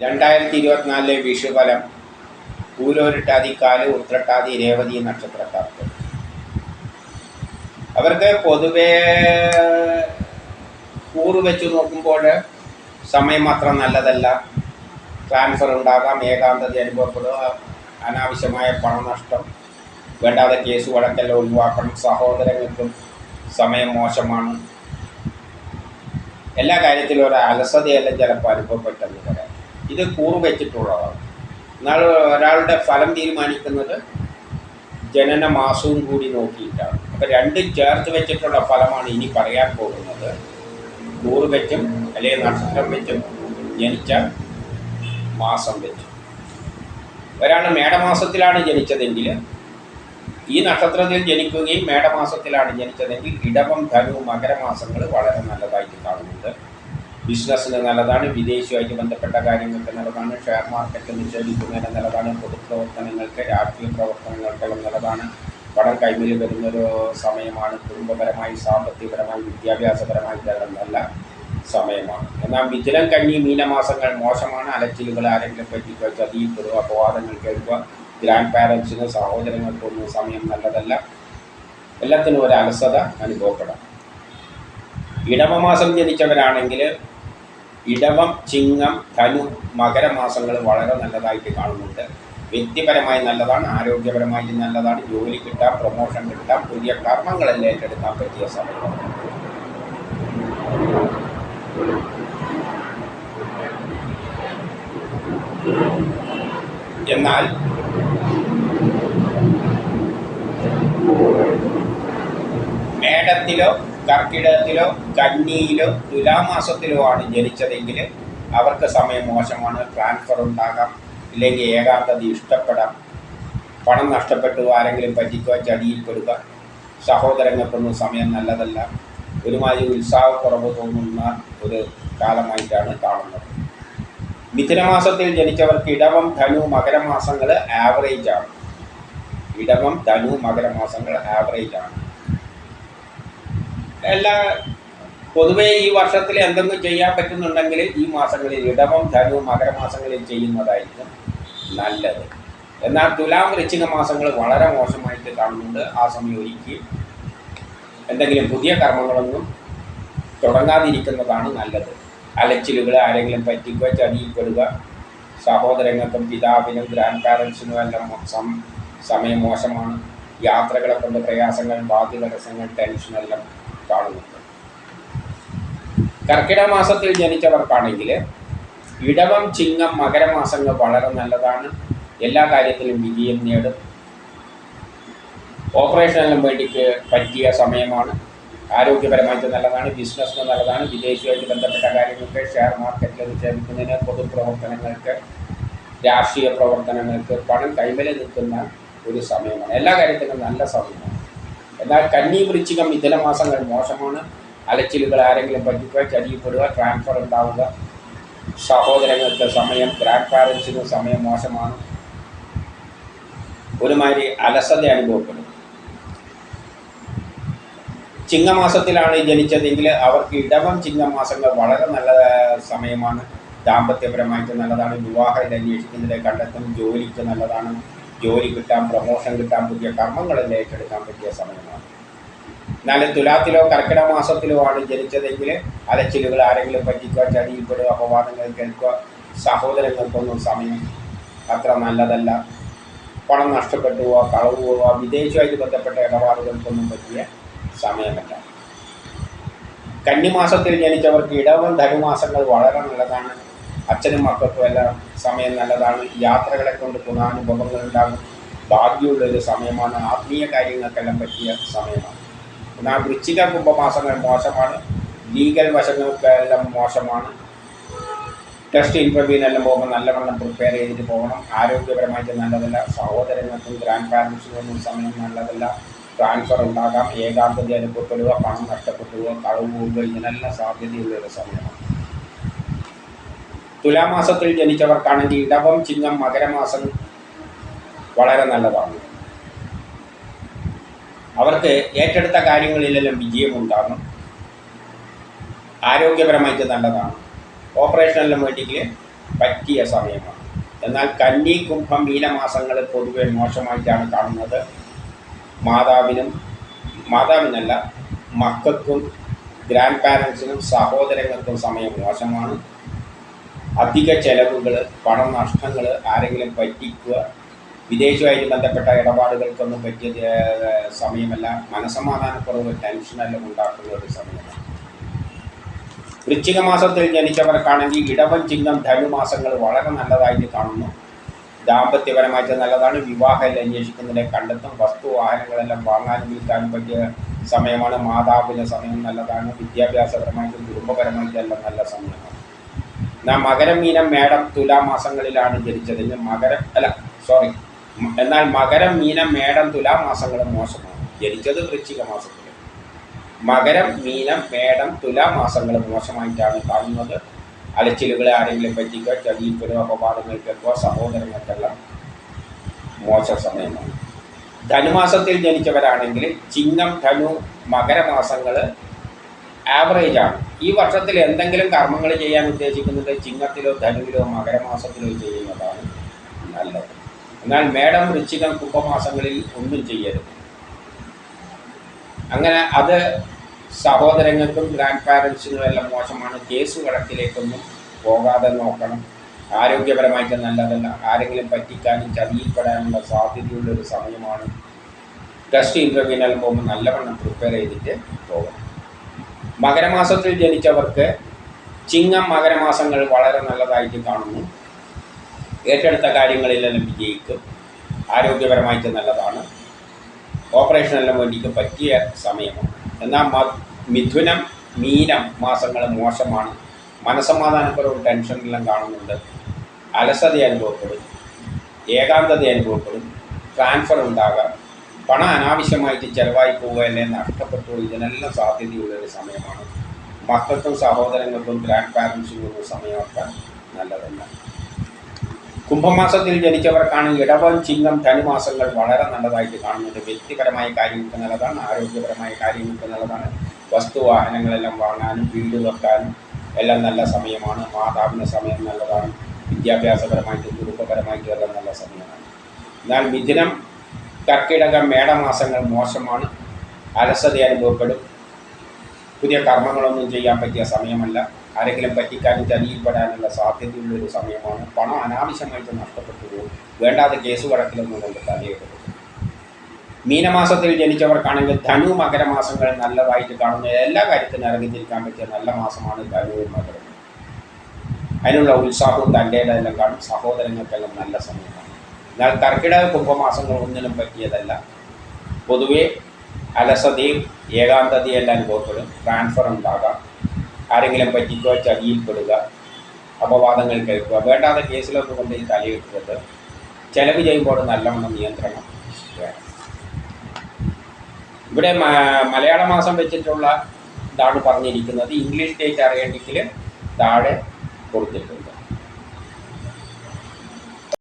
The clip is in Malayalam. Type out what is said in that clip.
രണ്ടായിരത്തി ഇരുപത്തിനാലിലെ വിഷുഫലം പൂരോരിട്ടാതി കാൽ ഉത്രട്ടാതി രേവതി നക്ഷത്രക്കാർക്ക്. അവർക്ക് പൊതുവേ കൂറ് വെച്ച് നോക്കുമ്പോൾ സമയം അത്ര നല്ലതല്ല. ട്രാൻസ്ഫർ ഉണ്ടാകാം ഏകാന്തത അനുഭവപ്പെടുക അനാവശ്യമായ പണനഷ്ടം വേണ്ടാതെ കേസ് വഴക്കെല്ലാം ഒഴിവാക്കണം സഹോദരങ്ങൾക്കും സമയം മോശമാണ്. എല്ലാ കാര്യത്തിലും ഒരു അലസതയെല്ലാം ചിലപ്പോൾ അനുഭവപ്പെട്ടത്. ഇത് കൂറ് വെച്ചിട്ടുള്ളതാണ്. എന്നാൽ ഒരാളുടെ ഫലം തീരുമാനിക്കുന്നത് ജനന മാസവും കൂടി നോക്കിയിട്ടാണ്. അപ്പോൾ രണ്ടും ചേർത്ത് വെച്ചിട്ടുള്ള ഫലമാണ് ഇനി പറയാൻ പോകുന്നത്. കൂറ് വെച്ചും അല്ലെങ്കിൽ നക്ഷത്രം വെച്ചും ജനിച്ച മാസം വെച്ചും. ഒരാൾ മേടമാസത്തിലാണ് ജനിച്ചതെങ്കിൽ ഈ നക്ഷത്രത്തിൽ ജനിക്കുകയും മേടമാസത്തിലാണ് ജനിച്ചതെങ്കിൽ ഇടവം ധനു മകരമാസങ്ങൾ വളരെ നല്ലതായിട്ട് കാണുന്നുണ്ട്. ബിസിനസ്സിന് നല്ലതാണ് വിദേശിയുമായി ബന്ധപ്പെട്ട കാര്യങ്ങൾക്ക് നല്ലതാണ് ഷെയർ മാർക്കറ്റ് നിക്ഷേപിക്കുന്നതിന് നല്ലതാണ് പൊതുപ്രവർത്തനങ്ങൾക്ക് രാഷ്ട്രീയ പ്രവർത്തനങ്ങൾക്കെല്ലാം നല്ലതാണ് പണം കൈമിൽ വരുന്നൊരു സമയമാണ്. കുടുംബപരമായി സാമ്പത്തികപരമായി വിദ്യാഭ്യാസപരമായി ഇതെല്ലാം നല്ല സമയമാണ്. എന്നാൽ മിഥുനം കഞ്ഞി മീനമാസങ്ങൾ മോശമാണ്. അലച്ചിലുകൾ ആരെങ്കിലും പറ്റിക്കുക ചതിയിൽപ്പെടുക അപവാദങ്ങൾ കേൾക്കുക. ഗ്രാൻഡ് പാരൻസിന് സഹോദരങ്ങൾക്കൊന്നും സമയം നല്ലതല്ല. എല്ലാത്തിനും ഒരു അലസത അനുഭവപ്പെടാം. ഇടവമാസം ജനിച്ചവരാണെങ്കിൽ ഇടവം ചിങ്ങം ധനു മകരമാസങ്ങൾ വളരെ നല്ലതായിട്ട് കാണുന്നുണ്ട്. വ്യക്തിപരമായി നല്ലതാണ് ആരോഗ്യപരമായി നല്ലതാണ് ജോലി കിട്ടാം പ്രൊമോഷൻ കിട്ടാം പുതിയ കർമ്മങ്ങളെല്ലാം ഏറ്റെടുക്കാൻ പറ്റിയ സമയമാണ്. എന്നാൽ മേടത്തിലോ കർക്കിടകത്തിലോ കന്നിയിലോ തുലാമാസത്തിലോ ആണ് ജനിച്ചതെങ്കിൽ അവർക്ക് സമയം മോശമാണ്. ട്രാൻസ്ഫർ ഉണ്ടാകാം. ഇല്ലെങ്കിൽ ഏകാന്തത ഇഷ്ടപ്പെടാം. പണം നഷ്ടപ്പെട്ടു ആരെങ്കിലും പറ്റിക്കുക ചടിയിൽപ്പെടുക സഹോദരങ്ങൾക്കൊന്നും സമയം നല്ലതല്ല. ഒരുമാതിരി ഉത്സാഹക്കുറവ് തോന്നുന്ന ഒരു കാലമായിട്ടാണ് കാണുന്നത്. മിഥുനമാസത്തിൽ ജനിച്ചവർക്ക് ഇടവം ധനു മകരമാസങ്ങൾ ആവറേജ് ആണ്. ഇടവം ധനു മകരമാസങ്ങൾ ആവറേജ് ആണ്. എല്ലാ പൊതുവേ ഈ വർഷത്തിൽ എന്തെങ്കിലും ചെയ്യാൻ പറ്റുന്നുണ്ടെങ്കിൽ ഈ മാസങ്ങളിൽ ഇടവം ധനു മകരമാസങ്ങളിൽ ചെയ്യുന്നതായിരിക്കും നല്ലത്. എന്നാൽ തുലാം വൃശ്ചിക മാസങ്ങൾ വളരെ മോശമായിട്ട് കാണുന്നുണ്ട്. ആ സമയം ഒരുക്കി എന്തെങ്കിലും പുതിയ കർമ്മങ്ങളൊന്നും തുടങ്ങാതിരിക്കുന്നതാണ് നല്ലത്. അലച്ചിലുകൾ ആരെങ്കിലും പറ്റിക്കുക ചതിയിൽപ്പെടുക സഹോദരങ്ങൾക്കും പിതാവിനും ഗ്രാൻഡ് പാരൻസിനും എല്ലാം സമയം മോശമാണ്. യാത്രകളെ കൊണ്ട് പ്രയാസങ്ങൾ ബാധ്യ തടസ്സങ്ങൾ ടെൻഷനെല്ലാം കാണുന്നുണ്ട്. കർക്കിടക മാസത്തിൽ ജനിച്ചവർക്കാണെങ്കിൽ ഇടവം ചിങ്ങം മകരമാസങ്ങൾ വളരെ നല്ലതാണ്. എല്ലാ കാര്യത്തിലും വിജയം നേടും. ഓപ്പറേഷനെല്ലാം വേണ്ടിക്ക് പറ്റിയ സമയമാണ്. ആരോഗ്യപരമായിട്ട് നല്ലതാണ് ബിസിനസ്സിന് നല്ലതാണ് വിദേശവുമായിട്ട് ബന്ധപ്പെട്ട കാര്യങ്ങൾക്ക് ഷെയർ മാർക്കറ്റിൽ നിക്ഷേപിക്കുന്നതിന് പൊതുപ്രവർത്തനങ്ങൾക്ക് രാഷ്ട്രീയ പ്രവർത്തനങ്ങൾക്ക് പണം കൈമലി നിൽക്കുന്ന ഒരു സമയമാണ്. എല്ലാ കാര്യത്തിനും നല്ല സമയമാണ്. എന്നാൽ കന്നി വൃശ്ചികം മാസങ്ങൾ മോശമാണ്. അലച്ചിലുകൾ ആരെങ്കിലും പറ്റിക്കുക ചതിയപ്പെടുക ട്രാൻസ്ഫർ ഉണ്ടാവുക. സഹോദരങ്ങൾക്ക് സമയം ഗ്രാൻഡ് പാരൻസിന് സമയം മോശമാണ്. ഒരുമാതിരി അലസത അനുഭവപ്പെടും. ചിങ്ങമാസത്തിലാണ് ജനിച്ചതെങ്കിൽ അവർക്ക് ഇടവം ചിങ്ങമാസങ്ങൾ വളരെ നല്ല സമയമാണ്. ദാമ്പത്യപരമായിട്ട് നല്ലതാണ്. വിവാഹം അന്വേഷിക്കുന്നതിനെ കണ്ടെത്തും ജോലിക്ക് നല്ലതാണ്. ജോലി കിട്ടാൻ പ്രൊമോഷൻ കിട്ടാൻ പുതിയ കർമ്മങ്ങളെല്ലാം ഏറ്റെടുക്കാൻ പറ്റിയ സമയമാണ്. എന്നാലും തുലാത്തിലോ കർക്കിട മാസത്തിലോ ആണ് ജനിച്ചതെങ്കിൽ അലച്ചിലുകൾ ആരെങ്കിലും പറ്റിക്കുക ചടിയിൽപ്പെടുക അപവാദങ്ങൾ കേൾക്കുക സഹോദരങ്ങൾക്കൊന്നും സമയം അത്ര നല്ലതല്ല. പണം നഷ്ടപ്പെട്ടു പോവുക കളവ് പോവുക വിദേശവുമായിട്ട് ബന്ധപ്പെട്ട ഇടപാടുകൾക്കൊന്നും പറ്റിയ സമയമല്ല. കന്നിമാസത്തിൽ ജനിച്ചവർക്ക് ഇടവൻ ധനുമാസങ്ങൾ വളരെ നല്ലതാണ്. അച്ഛനും മക്കൾക്കും എല്ലാം സമയം നല്ലതാണ്. യാത്രകളെ കൊണ്ട് ഗുണാനുഭവങ്ങൾ ഉണ്ടാകും. ഭാഗ്യമുള്ളൊരു സമയമാണ്. ആത്മീയ കാര്യങ്ങൾക്കെല്ലാം പറ്റിയ സമയമാണ്. എന്നാൽ വൃശ്ചിക കുംഭമാസങ്ങൾ മോശമാണ്. ലീഗൽ വശങ്ങൾക്കെല്ലാം മോശമാണ്. ടെസ്റ്റ് ഇന്റർവ്യൂവിനെല്ലാം പോകുമ്പോൾ നല്ലവണ്ണം പ്രിപ്പയർ ചെയ്തിട്ട് പോകണം. ആരോഗ്യപരമായിട്ട് നല്ലതല്ല. സഹോദരങ്ങൾക്കും ഗ്രാൻഡ് പാരൻസിനൊന്നും സമയം നല്ലതല്ല. ട്രാൻസ്ഫർ ഉണ്ടാകാം. ഏകാന്തത അനുഭവപ്പെടുക പണം നഷ്ടപ്പെടുക കളവ് പോവുക ഇതിനെല്ലാം സാധ്യതയുള്ള ഒരു സമയമാണ്. തുലാമാസത്തിൽ ജനിച്ചവർക്കാണെങ്കിൽ ഇടവം ചിങ്ങം മകരമാസം വളരെ നല്ലതാണ്. അവർക്ക് ഏറ്റെടുത്ത കാര്യങ്ങളിലെല്ലാം വിജയമുണ്ടാകും. ആരോഗ്യപരമായിട്ട് നല്ലതാണ്. ഓപ്പറേഷനെല്ലാം വേണ്ടിയെങ്കിൽ പറ്റിയ സമയമാണ്. എന്നാൽ കന്നി കുംഭം മീനമാസങ്ങൾ പൊതുവെ മോശമായിട്ടാണ് കാണുന്നത്. മാതാവിനും മാതാവിനല്ല മക്കൾക്കും ഗ്രാൻഡ് പാരൻസിനും സഹോദരങ്ങൾക്കും സമയം മോശമാണ്. അധിക ചെലവുകൾ പണം നഷ്ടങ്ങൾ ആരെങ്കിലും പറ്റിക്കുക വിദേശവുമായിട്ട് ബന്ധപ്പെട്ട ഇടപാടുകൾക്കൊന്നും പറ്റിയ സമയമല്ല. മനസമാധാനക്കുറവ് ടെൻഷനെല്ലാം ഉണ്ടാക്കുന്ന ഒരു സമയമാണ്. വൃശ്ചിക മാസത്തിൽ ജനിച്ചവർക്കാണെങ്കിൽ ഇടവൻ ധനു ധനുമാസങ്ങൾ വളരെ നല്ലതായിട്ട് കാണുന്നു. ദാമ്പത്യപരമായിട്ട് നല്ലതാണ്. വിവാഹമെല്ലാം അന്വേഷിക്കുന്നതിനെ കണ്ടെത്തും. വസ്തു വാഹനങ്ങളെല്ലാം വാങ്ങാനും വിൽക്കാനും പറ്റിയ സമയമാണ്. മാതാവിന്റെ സമയം നല്ലതാണ്. വിദ്യാഭ്യാസപരമായിട്ടും കുടുംബപരമായിട്ടും എല്ലാം നല്ല സമയമാണ്. എന്നാൽ മകരം മീനം മേടം തുലാമാസങ്ങളിലാണ് ജനിച്ചത്. ഇന്ന് മകരം അല്ല സോറി എന്നാൽ മകരം മീനം മേടം തുലാമാസങ്ങളും മോശമാണ്. ജനിച്ചത് വൃശ്ചിക മാസത്തിൽ മകരം മീനം മേടം തുലാമാസങ്ങൾ മോശമായിട്ടാണ് കാണുന്നത്. അലച്ചിലുകളെ ആരെങ്കിലും പറ്റിക്കോ ചതിയിൽപ്പെടുക അപവാദങ്ങൾ കേൾക്കുക സഹോദരങ്ങൾക്കെല്ലാം മോശ സമയമാണ്. ധനുമാസത്തിൽ ജനിച്ചവരാണെങ്കിൽ ചിങ്ങം ധനു മകരമാസങ്ങൾ ആവറേജ് ആണ്. ഈ വർഷത്തിൽ എന്തെങ്കിലും കർമ്മങ്ങൾ ചെയ്യാൻ ഉദ്ദേശിക്കുന്നത് ചിങ്ങത്തിലോ ധനുവിലോ മകരമാസത്തിലോ ചെയ്യുന്നതാണ് നല്ലത്. എന്നാൽ മേടം വൃശ്ചികം കുംഭമാസങ്ങളിൽ ഒന്നും ചെയ്യരുത്. അങ്ങനെ അത് സഹോദരങ്ങൾക്കും ഗ്രാൻഡ് പാരൻസിനും എല്ലാം മോശമാണ്. കേസ് വഴക്കിലേക്കൊന്നും പോകാതെ നോക്കണം. ആരോഗ്യപരമായിട്ട് നല്ലതല്ല. ആരെങ്കിലും പറ്റിക്കാനും ചതിയിൽപ്പെടാനുള്ള സാധ്യതയുള്ള ഒരു സമയമാണ്. ഗസ്റ്റ് ഇന്റർവ്യൂവിനെല്ലാം പോകുമ്പോൾ നല്ലവണ്ണം പ്രിപ്പയർ ചെയ്തിട്ട് പോകണം. മകരമാസത്തിൽ ജനിച്ചവർക്ക് ചിങ്ങം മകരമാസങ്ങൾ വളരെ നല്ലതായിട്ട് കാണുന്നു. ഏറ്റെടുത്ത കാര്യങ്ങളിലെല്ലാം വിജയിക്കും ആരോഗ്യപരമായിട്ട് നല്ലതാണ്. ഓപ്പറേഷനെല്ലാം വേണ്ടിക്ക് പറ്റിയ സമയമാണ്. എന്നാൽ മിഥുനം മീനം മാസങ്ങൾ മോശമാണ്. മനസമാധാനക്കുറവ് ടെൻഷനെല്ലാം കാണുന്നുണ്ട്. അലസത അനുഭവപ്പെടും. ഏകാന്തത അനുഭവപ്പെടും. ട്രാൻസ്ഫർ ഉണ്ടാകാം. പണം അനാവശ്യമായിട്ട് ചിലവായി പോവുകയല്ലേ നഷ്ടപ്പെട്ടു ഇതിനെല്ലാം സാധ്യതയുള്ള ഒരു സമയമാണ്. മക്കൾക്കും സഹോദരങ്ങൾക്കും ഗ്രാൻഡ് ഉള്ള സമയമൊക്കെ നല്ലതല്ല. കുംഭമാസത്തിൽ ജനിച്ചവർക്കാണ് ഇടവം ചിങ്ങം ധനുമാസങ്ങൾ വളരെ നല്ലതായിട്ട് കാണുന്നത്. വ്യക്തിപരമായ കാര്യങ്ങൾക്ക് നല്ലതാണ് ആരോഗ്യപരമായ കാര്യങ്ങൾക്ക് നല്ലതാണ്. വസ്തു വാഹനങ്ങളെല്ലാം വാങ്ങാനും വീട് വെക്കാനും എല്ലാം നല്ല സമയമാണ്. മാതാവിന്റെ സമയം നല്ലതാണ്. വിദ്യാഭ്യാസപരമായിട്ടും കുടുംബപരമായിട്ടും എല്ലാം നല്ല സമയമാണ്. എന്നാൽ മിഥുനം കർക്കിടകം മേടമാസങ്ങൾ മോശമാണ്. അലസത അനുഭവപ്പെടും. പുതിയ കർമ്മങ്ങളൊന്നും ചെയ്യാൻ പറ്റിയ സമയമല്ല. ആരെങ്കിലും പറ്റിക്കാനും ചതിയിൽപ്പെടാനുള്ള സാധ്യതയുള്ള ഒരു സമയമാണ്. പണം അനാവശ്യമായിട്ട് നഷ്ടപ്പെട്ടു പോകും. വേണ്ടാതെ കേസ് വഴക്കിലൊന്നും കൊണ്ട് തലയിടും മീനമാസത്തിൽ ജനിച്ചവർക്കാണെങ്കിൽ ധനു മകരമാസങ്ങൾ നല്ലതായിട്ട് കാണുന്ന എല്ലാ കാര്യത്തിനും ഇറങ്ങിത്തിരിക്കാൻ പറ്റിയ നല്ല മാസമാണ് ധനുവും മകരം അതിനുള്ള ഉത്സാഹവും തന്റെ എല്ലാം കാണും. സഹോദരങ്ങൾക്കെല്ലാം നല്ല സമയമാണ്. എന്നാൽ കർക്കിടക കുംഭമാസങ്ങൾ ഒന്നിനും പറ്റിയതല്ല. പൊതുവെ അലസതയും ഏകാന്തതയെല്ലാം അനുഭവപ്പെടും. ട്രാൻസ്ഫർ ഉണ്ടാകാം. ആരെങ്കിലും പറ്റിക്കുക ചതിയിൽപ്പെടുക അപവാദങ്ങൾ കേൾക്കുക വേണ്ടാതെ കേസിലൊക്കെ കൊണ്ട് ഈ തലയിട്ടത് ചെലവ് ചെയ്യുമ്പോൾ നല്ലവണ്ണം നിയന്ത്രണം ഇവിടെ മലയാള മാസം വെച്ചിട്ടുള്ള ഇതാണ് പറഞ്ഞിരിക്കുന്നത്. ഇംഗ്ലീഷ് ഡേറ്റ് അറിയണമെങ്കിൽ താഴെ കൊടുത്തിട്ടുണ്ട്.